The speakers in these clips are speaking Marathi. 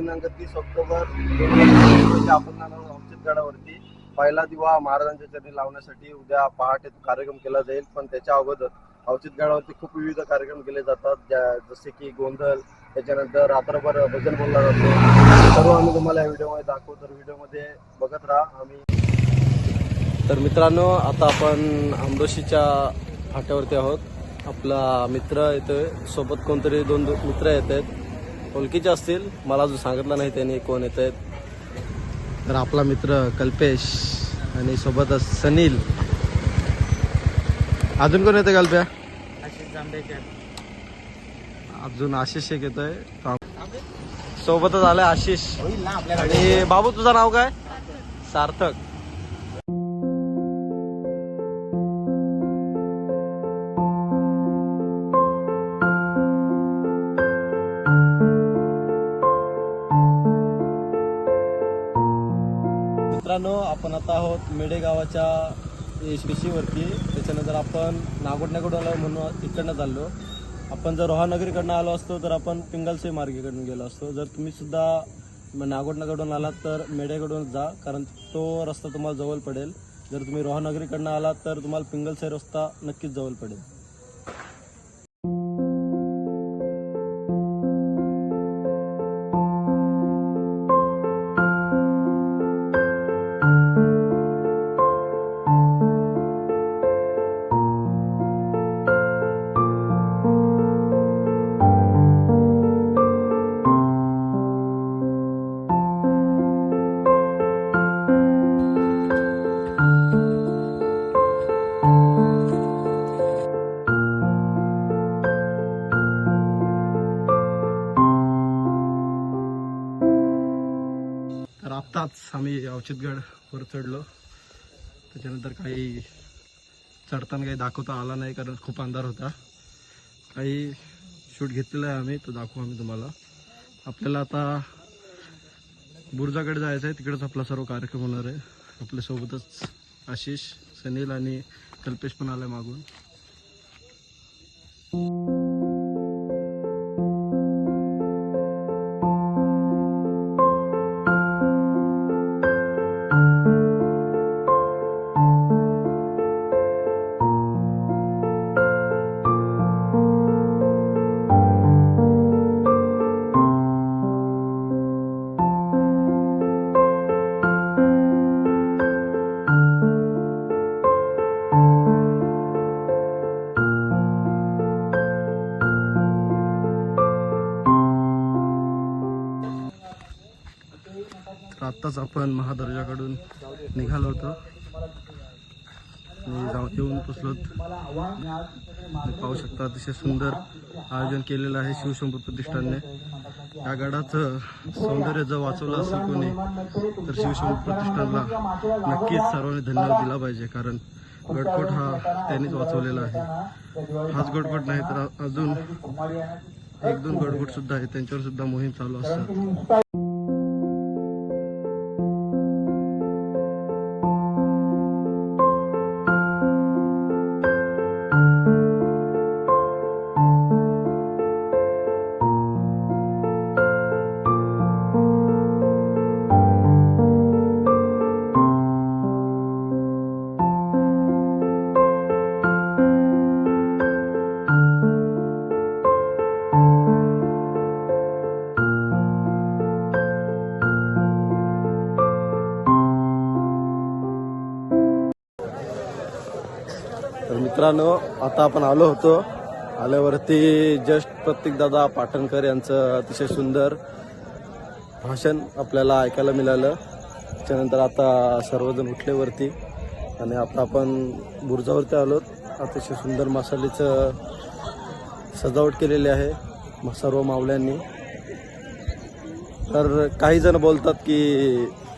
दिनांक तीस ऑक्टोबर आपण जाणार पहिला दिवा महाराजांच्या चरणी लावण्यासाठी उद्या पहाटे कार्यक्रम केला जाईल पण त्याच्या अगोदर औचित्यगडावरती खूप विविध कार्यक्रम केले जातात ज्या जसे की गोंधळ त्याच्यानंतर रात्रभर भजन बोलला जातो. सर्व आम्ही तुम्हाला या व्हिडिओमध्ये दाखवू. तर व्हिडिओमध्ये बघत राहा. आम्ही तर मित्रांनो आता आपण आमदोशीच्या फाट्यावरती आहोत. आपला मित्र येतोय. सोबत कोणतरी दोन मित्र येत आहेत. ओळखीचे असतील. मला अजून सांगितलं नाही त्यांनी कोण येत आहेत. तर आपला मित्र कल्पेश आणि सोबतच सनील. अजून कोण येते कल्प्या? अजून आशिष एक येतोय. सोबतच आलाय आशिष. आणि बाबू तुझं नाव काय? सार्थक. मेडेगावाच्या आहोत त्याच्यानंतर आपण नागोटण्याकडून आलो म्हणून इकडनं चाललो. आपण जर रोहानगरीकडनं आलो असतो तर आपण पिंगलसे मार्गेकडून गेलो असतो. जर तुम्ही सुद्धा नागोटण्याकडून आलात तर मेढेकडून जा कारण तो रस्ता तुम्हाला जवळ पडेल. जर तुम्ही रोहानगरीकडनं आलात तर तुम्हाला पिंगलसे रस्ता नक्कीच जवळ पडेल. तर आत्ताच आम्ही औचितगड वर चढलो. त्याच्यानंतर काही चढताना काही दाखवता आला नाही कारण खूप अंधार होता. काही शूट घेतलेला आहे आम्ही तो दाखवू आम्ही तुम्हाला. आपल्याला आता बुर्जाकडे जायचं आहे. तिकडेच आपला सर्व कार्यक्रम होणार आहे. आपल्यासोबतच आशिष सनील आणि कल्पेश पण आलाय मागून. आत्ताच आपण महादर्जाकडून निघालो होतो. जाऊ येऊन पोचलो. पाहू शकता अतिशय सुंदर आयोजन केलेलं आहे शिवशंभू प्रतिष्ठानने. या गडाचं सौंदर्य जर वाचवलं असेल कोणी तर शिवशंभू प्रतिष्ठानला नक्कीच सर्वांनी धन्यवाद दिला पाहिजे कारण गडकोट हा त्यांनीच वाचवलेला आहे. हाच गडकोट नाही तर अजून एक दोन गडकोट सुद्धा आहे त्यांच्यावर सुद्धा मोहीम चालू असतात. मित्रांनो आता आपण आलो होतो. आल्यावरती जस्ट प्रत्येक दादा पाटणकर यांचं अतिशय सुंदर भाषण आपल्याला ऐकायला मिळालं. त्याच्यानंतर आता सर्वजण उठलेवरती आणि आता आपण बुर्जावरती आलोत अतिशय सुंदर मसालीचं सजावट केलेली आहे म- सर्व मावल्यांनी तर काही जण बोलतात की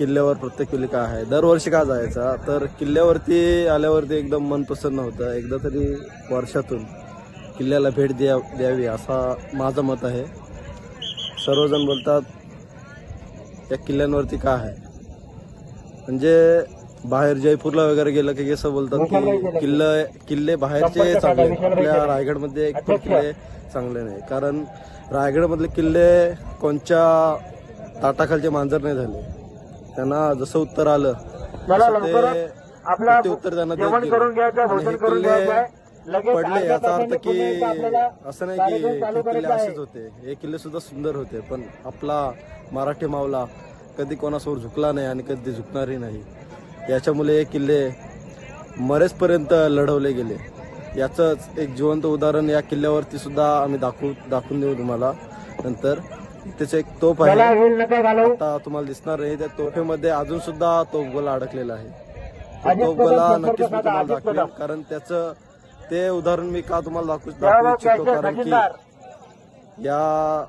किल्ल्यावर प्रत्येक वेळी काय आहे? दरवर्षी का जायचा? तर किल्ल्यावरती आल्यावरती एकदम मन प्रसन्न होतं. एकदा तरी वर्षातून किल्ल्याला भेट द्या द्यावी असा माझं मत आहे. सर्वजण बोलतात या किल्ल्यांवरती का आहे? म्हणजे बाहेर जयपूरला वगैरे गेलं की कसं बोलतात की किल्ले किल्ले बाहेरचे चांगले आपल्या रायगडमध्ये एक किल्ले चांगले नाही. कारण रायगडमधले किल्ले कोणच्या ताटाखालचे मांजर नाही झाले. त्यांना जसं उत्तर आलं ते उत्तर त्यांना हे पडले याचा अर्थ की असं नाही की किल्ले. असेच होते. हे किल्ले सुद्धा सुंदर होते पण आपला मराठी मावला कधी कोणासमोर झुकला नाही आणि कधी झुकणारही नाही. याच्यामुळे हे किल्ले मरेसपर्यंत लढवले गेले. याचंच एक जिवंत उदाहरण या किल्ल्यावरती सुद्धा आम्ही दाखवू दाखवून देऊ तुम्हाला नंतर. त्याचे एक तोप आहे. आता तुम्हाला दिसणार नाही त्या तोफेमध्ये अजून सुद्धा तोफगोला अडकलेला आहे. तो कदम, नक्कीच मी तुम्हाला कदम. कारण त्याचं ते उदाहरण मी का तुम्हाला दाखवू दाखवू इच्छितो? कारण की या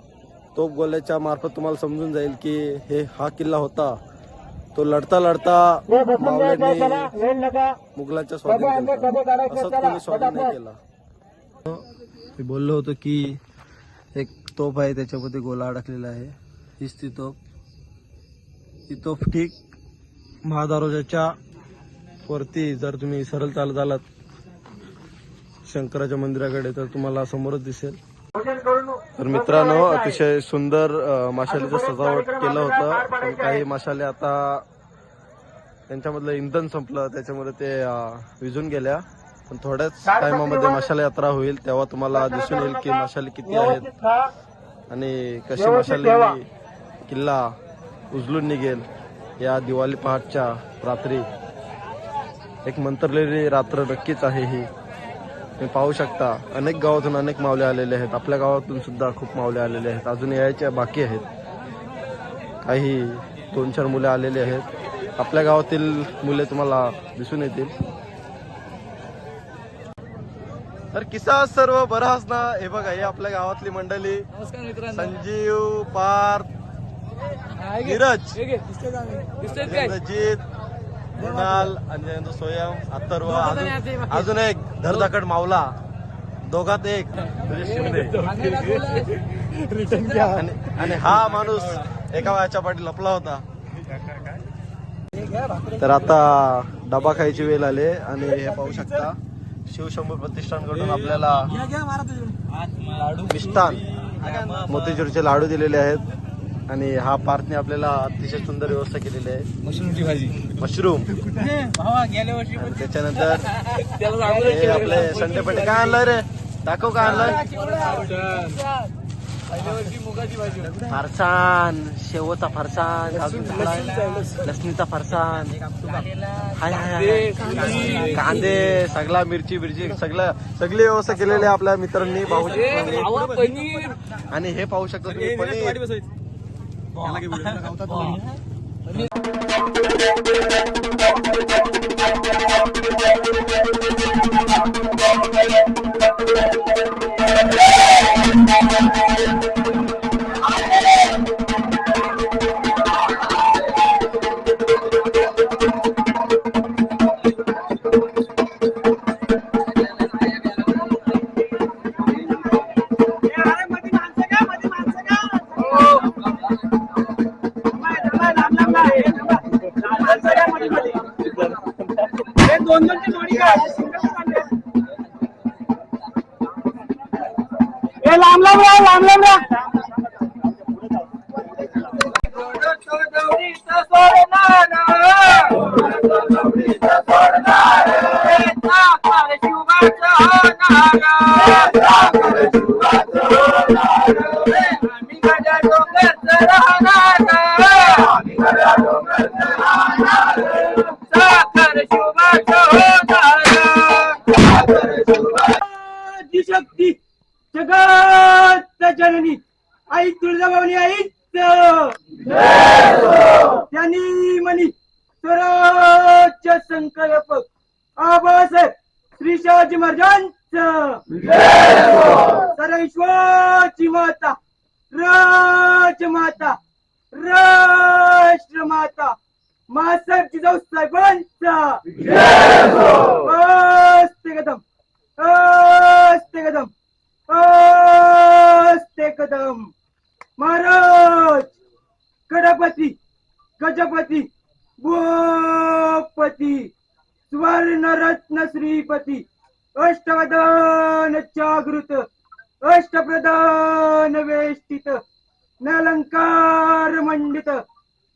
तोप गोल्याच्या मार्फत तुम्हाला समजून जाईल की हे हा किल्ला होता. तो लढता लढता मुघलांच्या स्वाधीन असंच कोणी स्वाधीन नाही. केला. मी बोललो होतो की एक तोफ आहे त्याच्यामध्ये गोला अडकलेला आहे. हीच ती तोफ. ती तोफ ठीक महादारोजाच्या वरती जर तुम्ही सरळ चालत आलात शंकराच्या मंदिराकडे तर तुम्हाला समोरच दिसेल. तर मित्रांनो अतिशय सुंदर माशालीचं सजावट केलं होतं. पण काही माशाले आता त्यांच्यामधलं इंधन संपलं. त्याच्यामुळे ते विजून विझून गेल्या. पण थोड्याच टायमामध्ये मशाला यात्रा होईल तेव्हा तुम्हाला दिसून येईल की मशाले किती आहेत. आणि कशी मशाली. किल्ला उजलून निघेल या दिवाळी पहाटच्या रात्री. एक मंत्रलेली रात्र नक्कीच आहे ही. तुम्ही पाहू शकता अनेक गावातून अनेक मावले आलेले आहेत. आपल्या गावातून सुद्धा खूप मावले आलेले आहेत. अजून यायचे बाकी आहेत. काही दोन चार मुले आलेली आहेत. आपल्या गावातील मुले तुम्हाला दिसून येतील. तर किसा सर्व बराच ना हे बघा हे आपल्या गावातली मंडळी. नमस्कार मित्रांनो. संजीव पार्थ. नीरज. घे, दिसतंय का मी? दिसतंय काय? रजित मृणाल अंजनेंद्र सोयम अथर्व दोघं जण अजून एक धरधाकड मावला दोघात एक शिंदे. आणि हा माणूस एका वयाच्या पाठी लपला होता. तर आता डबा खायची वेळ आली आणि हे पाहू शकता. शिवशंभू प्रतिष्ठानकडून आपल्याला मिष्टान मोतीचूरचे लाडू दिलेले आहेत. आणि हा पार्थने आपल्याला अतिशय सुंदर व्यवस्था केलेली आहे. मशरूमची भाजी. मशरूम. भावा गेल्या वर्षी पण आणि त्याच्यानंतर त्याला सांगू आपले संडे पट्टे काय आणलंय रे? दाखव काय आणलंय. फरसान शेवचा फरसान लसणीचा फरसान हाय हाय कांदे. सगळा मिरची बिरची सगळं सगळी व्यवस्था केलेली आहे आपल्या मित्रांनी भाऊजी भावा पनीर. आणि हे पाहू शकता तुम्ही? पनीर. राम राम राम लांब लांब राहा शक्ती जगत जननी आई तुळजाभवानी आई त्यांनी म्हणी स्वराज्य संकल्प आबासाहेब श्री शिवाजी सरश्वराजी माता राज माता राष्ट्र माता मासाहेब जिजाऊ साहेबांचा असते कदम असते कदम असते कदम महाराज गणपती गजपती गोपती स्वर्णरत्न श्रीपती अष्टवदन जागृत अष्टप्रधान वेष्टित नलंकार मंडित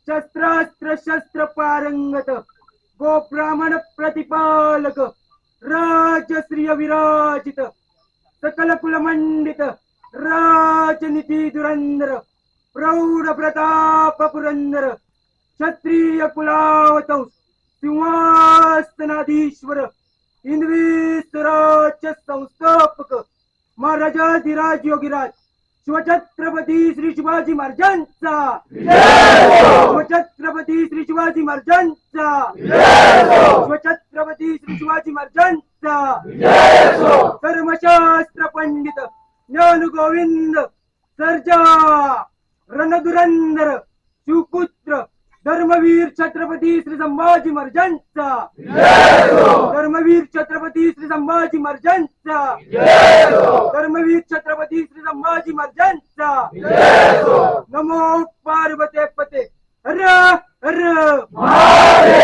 शस्त्रास्त्र शस्त्र पारंगत गोब्राह्मण प्रतिपालक राजश्रिय विराजित सकल कुल मंडित राजनीती दुरंदर प्रौढ प्रताप पुरंदर क्षत्रिय कुलावत सिंहासनाधीश्वर हिंदवी स्वराज्य संस्थापक महाराजाधिराज योगीराज. शिवछत्रपती श्री शिवाजी महाराजांचा. शिवछत्रपती श्री शिवाजी महाराजांचा. शिवछत्रपती श्री शिवाजी महाराजांचा. कर्मशास्त्र पंडित ज्ञान गोविंद सर्जा रणधुरंदर शिवपुत्र धर्मवीर छत्रपती श्री संभाजी महाराजांचा. धर्मवीर छत्रपती श्री संभाजी महाराजांचा. धर्मवीर छत्रपती श्री संभाजी महाराजांचा. नमो पार्वते पते. हर हर.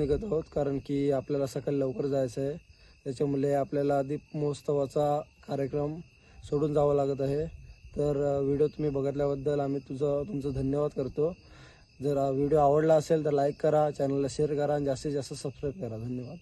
निघत आहोत कारण की आपल्याला सकाळी लवकर जायचं आहे त्याच्यामुळे आपल्याला दीप महोत्सवाचा कार्यक्रम सोडून जावं लागत आहे. तर व्हिडिओ तुम्ही बघितल्याबद्दल आम्ही तुझं तुमचं धन्यवाद करतो. जर व्हिडिओ आवडला असेल तर लाईक करा चॅनलला शेअर करा आणि जास्तीत जास्त सबस्क्राईब करा. धन्यवाद.